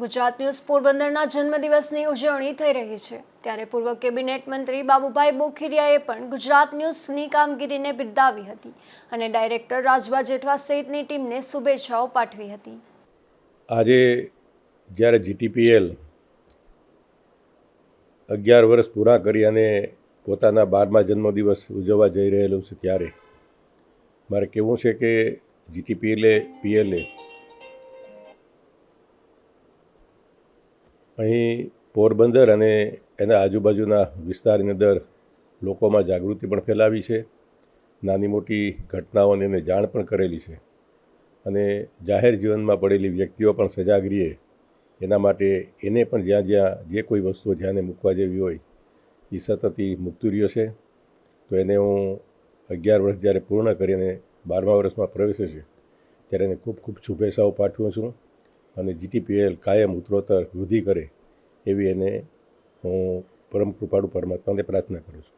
Gujarat news પોરબંદરના જન્મદિવસની ઉજવણી થઈ રહી છે. ત્યારે પૂર્વ કેબિનેટ મંત્રી બાબુભાઈ બોખીરિયાએ પણ ગુજરાત ન્યૂઝની કામગીરીને બિરદાવી હતી અને ડાયરેક્ટર રાજભા જેઠવા સહિતની ટીમને શુભેચ્છાઓ પાઠવી હતી. આજે જ્યારે જીટીપીએલ અગિયાર વર્ષ પૂરા કરી અને પોતાના બારમા જન્મદિવસ ઉજવવા જઈ રહેલું છે ત્યારે, મારે કહેવું છે કે જીટીપીએલે પીએલએ અહીં પોરબંદર અને એના આજુબાજુના વિસ્તારની અંદર લોકોમાં જાગૃતિ પણ ફેલાવી છે. નાની મોટી ઘટનાઓની એને જાણ પણ કરેલી છે. અને જાહેર જીવનમાં પડેલી વ્યક્તિઓ પણ સજાગ રહીએ એના માટે એને પણ જ્યાં જ્યાં જે કોઈ વસ્તુઓ ધ્યાને મૂકવા જેવી હોય એ સતત એ મૂકતું રહ્યો છે. તો એને હું અગિયાર વર્ષ જ્યારે પૂર્ણ કરીને બારમા વર્ષમાં પ્રવેશે છે, ત્યારે એને ખૂબ ખૂબ શુભેચ્છાઓ પાઠવું છું. અને જીટીપીએલ કાયમ ઉત્તરોત્તર વૃદ્ધિ કરે એવી એને હું પરમ કૃપાળુ પરમાત્માને પ્રાર્થના કરું છું.